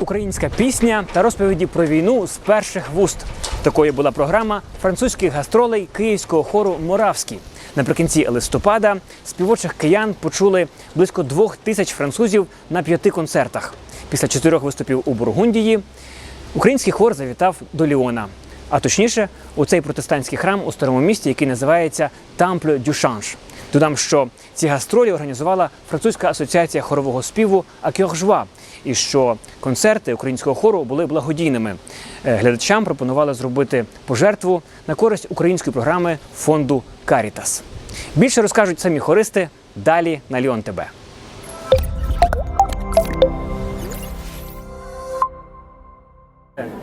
Українська пісня та розповіді про війну з перших вуст. Такою була програма французьких гастролей київського хору Моравський. Наприкінці листопада співочих киян почули близько двох тисяч французів на п'яти концертах. Після чотирьох виступів у Бургундії український хор завітав до Ліона. А точніше, у цей протестантський храм у старому місті, який називається Тампле дю Шанж. Додам, що ці гастролі організувала французька асоціація хорового співу Акьоржва, і що концерти українського хору були благодійними. Е, Глядачам пропонували зробити пожертву на користь української програми фонду Карітас. Більше розкажуть самі хористи далі на Ліон ТБ.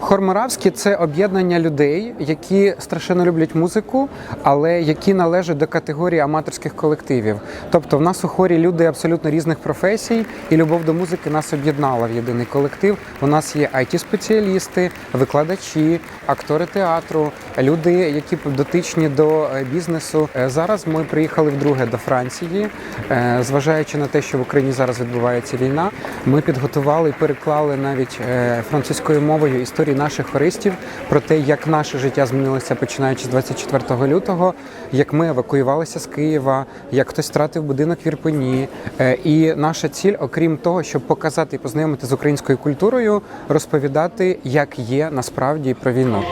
Хор Моравський – це об'єднання людей, які страшенно люблять музику, але які належать до категорії аматорських колективів. Тобто, в нас у хорі люди абсолютно різних професій, і любов до музики нас об'єднала в єдиний колектив. У нас є it спеціалісти викладачі, актори театру, люди, які дотичні до е, бізнесу. Е, Зараз ми приїхали вдруге до Франції, Е, зважаючи на те, що в Україні зараз відбувається війна. Ми підготували і переклали навіть французькою мовою наших хористів про те, як наше життя змінилося починаючи з 24 лютого, як ми евакуювалися з Києва, як хтось втратив будинок в Ірпені. Е, І наша ціль, окрім того, щоб показати і познайомити з українською культурою, розповідати, як є насправді про війну.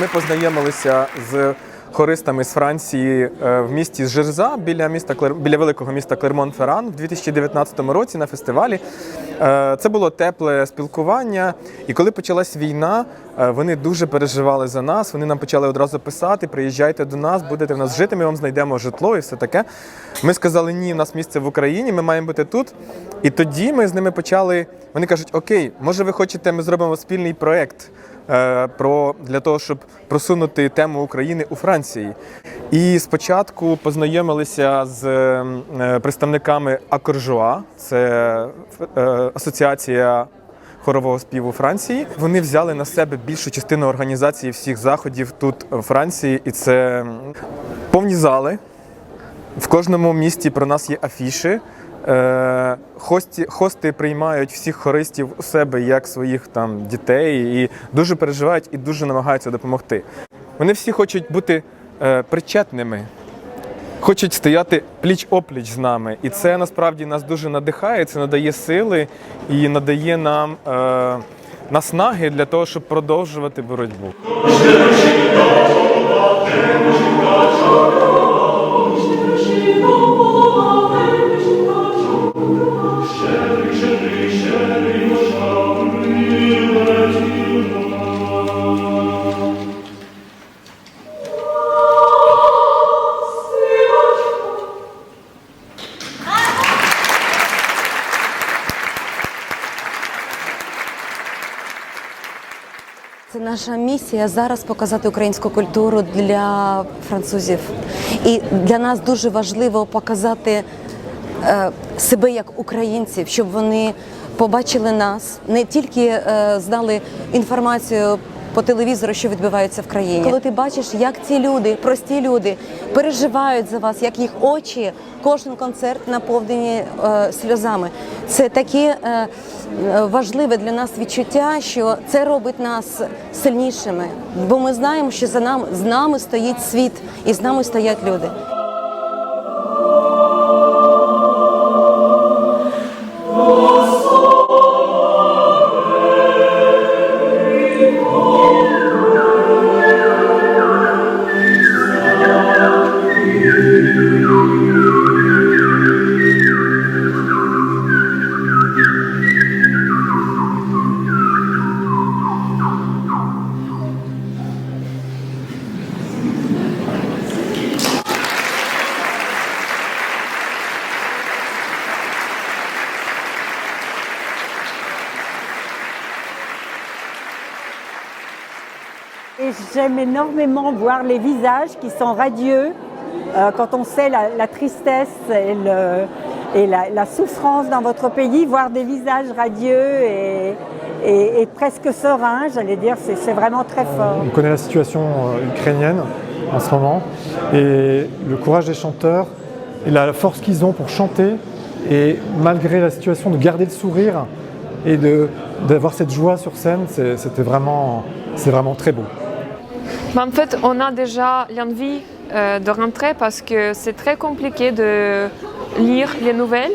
Ми познайомилися з хористами з Франції е, в місті Жирза біля міста біля великого міста Клермон-Ферран в 2019 році на фестивалі. Е, Це було тепле спілкування. І коли почалась війна, е, вони дуже переживали за нас. Вони нам почали одразу писати: приїжджайте до нас, будете в нас жити, ми вам знайдемо житло і все таке. Ми сказали, ні, в нас місце в Україні, ми маємо бути тут. І тоді ми з ними почали. Вони кажуть, окей, може, ви хочете, ми зробимо спільний проєкт е, про для того, щоб просунути тему України у Франції. І спочатку познайомилися з е, представниками Акоржуа, це е, асоціація. Хорового співу Франції вони взяли на себе більшу частину організації всіх заходів тут у Франції, і це повні зали. В кожному місті про нас є афіші. Е, Хості, хости приймають всіх хористів у себе як своїх там дітей і дуже переживають і дуже намагаються допомогти. Вони всі хочуть бути е, причетними, хочуть стояти пліч-опліч з нами. І це насправді нас дуже надихає, це надає сили і надає нам е, наснаги для того, щоб продовжувати боротьбу. Це наша місія зараз показати українську культуру для французів. І для нас дуже важливо показати е, себе як українців, щоб вони побачили нас, не тільки е, знали інформацію по телевізору, що відбувається в країні. Коли ти бачиш, як ці люди, прості люди, переживають за вас, як їх очі, кожен концерт наповнені е, сльозами. Це таке е, важливе для нас відчуття, що це робить нас сильнішими, бо ми знаємо, що за нами з нами стоїть світ і з нами стоять люди. Et j'aime énormément voir les visages qui sont radieux euh, quand on sait la, la tristesse et, le- et la, la souffrance dans votre pays, voir des visages radieux et, et- et presque sereins, j'allais dire, c'est vraiment très fort. On connaît la situation euh, ukrainienne en ce moment et le courage des chanteurs et la force qu'ils ont pour chanter et malgré la situation de garder le sourire et d'avoir cette joie sur scène, c'était vraiment, c'est vraiment très beau. En fait, on a déjà l'envie euh, de rentrer parce que c'est très compliqué de lire les nouvelles.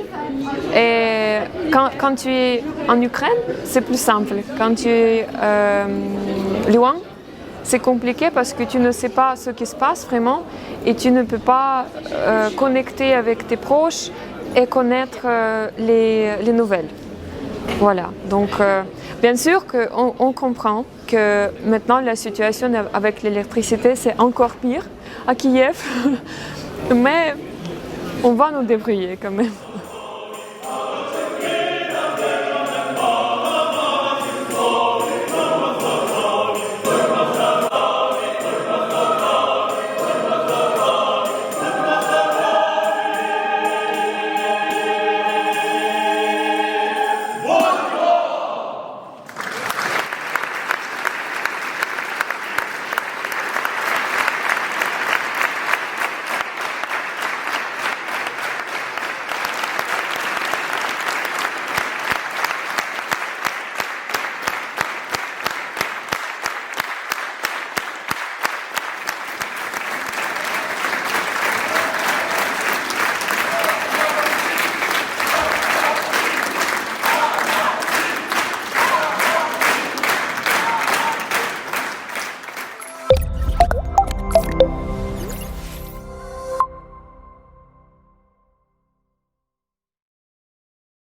Et quand, tu es en Ukraine, c'est plus simple. Quand tu es euh, loin, c'est compliqué parce que tu ne sais pas ce qui se passe vraiment et tu ne peux pas euh, connecter avec tes proches et connaître les, les nouvelles. Voilà, donc bien sûr qu'on on comprend que maintenant la situation avec l'électricité c'est encore pire à Kiev, mais on va nous débrouiller quand même.